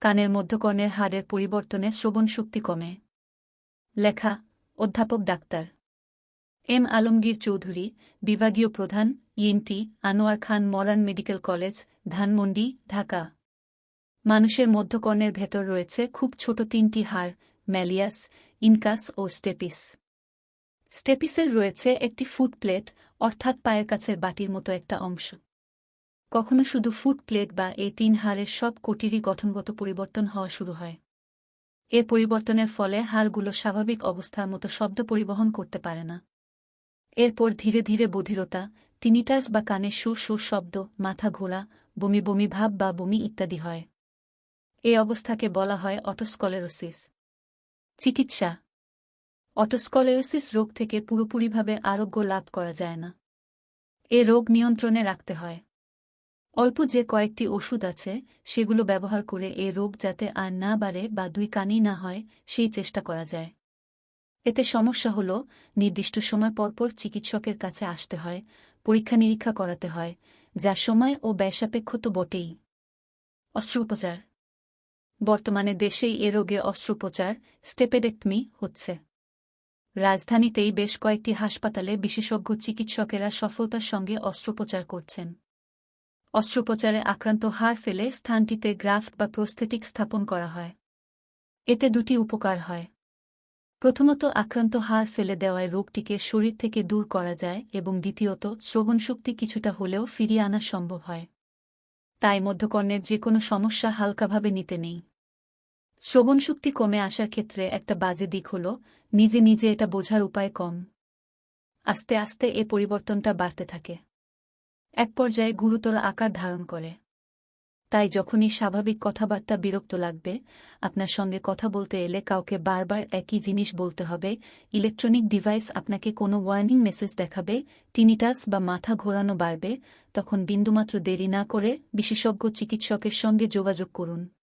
কানের মধ্যকর্ণের হাড়ের পরিবর্তনে শ্রবণ শক্তি কমে। লেখা, অধ্যাপক ডাক্তার। এম আলমগীর চৌধুরী, বিভাগীয় প্রধান, ENT, Anwar Khan modern medical college, Dhanmondi, Dhaka. মানুষের মধ্যকর্ণের ভেতর রয়েছে খুব ছোট তিনটি হাড়, ম্যালিয়াস, ইনকাস ও স্টেপিস। স্টেপিসের রয়েছে একটি ফুট প্লেট অর্থাৎ পায়ের কাছের বাটির মতো একটা অংশ। কখনো শুধু ফুট প্লেট বা এই তিন হাড়ের সব কোটিরই গঠনগত পরিবর্তন হওয়া শুরু হয়। এ পরিবর্তনের ফলে হাড়গুলো স্বাভাবিক অবস্থার মতো শব্দ পরিবহন করতে পারে না। এরপর ধীরে ধীরে বধিরতা, টিনিটাস বা কানে সুর সুর শব্দ, মাথা ঘোরা বমি বমি ভাব বা বমি ইত্যাদি হয়। এই অবস্থাকে বলা হয় অটোস্কলেরোসিস। চিকিৎসা। অটোস্কলেরোসিস রোগ থেকে পুরোপুরিভাবে আরোগ্য লাভ করা যায় না। এ রোগ নিয়ন্ত্রণে রাখতে হয়। অল্প যে কয়েকটি ওষুধ আছে, সেগুলো ব্যবহার করে এ রোগ যাতে আর না বাড়ে বা দুই কানই না হয়, সেই চেষ্টা করা যায়। এতে সমস্যা হল, নির্দিষ্ট সময় পরপর চিকিৎসকের কাছে আসতে হয় পরীক্ষা নিরীক্ষা করাতে হয় যা সময় ও ব্যয়সাপেক্ষ তো বটেই। অস্ত্রোপচার। বর্তমানে দেশেই এ রোগে অস্ত্রোপচার, স্টেপেডেক্টমি হচ্ছে। রাজধানীতেই বেশ কয়েকটি হাসপাতালে বিশেষজ্ঞ চিকিৎসকেরা সফলতার সঙ্গে অস্ত্রোপচার করছেন। অস্ত্রোপচারে আক্রান্ত হাড় ফেলে স্থানটিতে গ্রাফট বা প্রস্থেটিক স্থাপন করা হয়। এতে দুটি উপকার হয়। প্রথমত, আক্রান্ত হাড় ফেলে দেওয়ায় রোগটিকে শরীর থেকে দূর করা যায় এবং দ্বিতীয়ত, শ্রবণশক্তি কিছুটা হলেও ফিরিয়ে আনা সম্ভব হয়। তাই মধ্যকর্ণের যে কোনো সমস্যা হালকাভাবে নিতে নেই। শ্রবণশক্তি কমে আসার ক্ষেত্রে একটা বাজে দিক হল, নিজে নিজে এটা বোঝার উপায় কম। আস্তে আস্তে এ পরিবর্তনটা বাড়তে থাকে। এক পর্যায়ে গুরুতর আকার ধারণ করে। তাই যখনই স্বাভাবিক কথাবার্তা বিরক্ত লাগবে, আপনার সঙ্গে কথা বলতে এলে কাউকে বারবার একই জিনিস বলতে হবে। ইলেকট্রনিক ডিভাইস আপনাকে কোনো ওয়ার্নিং মেসেজ দেখাবে, টিনিটাস বা মাথা ঘোরানো বাড়বে, তখন বিন্দুমাত্র দেরি না করে বিশেষজ্ঞ চিকিৎসকের সঙ্গে যোগাযোগ করুন।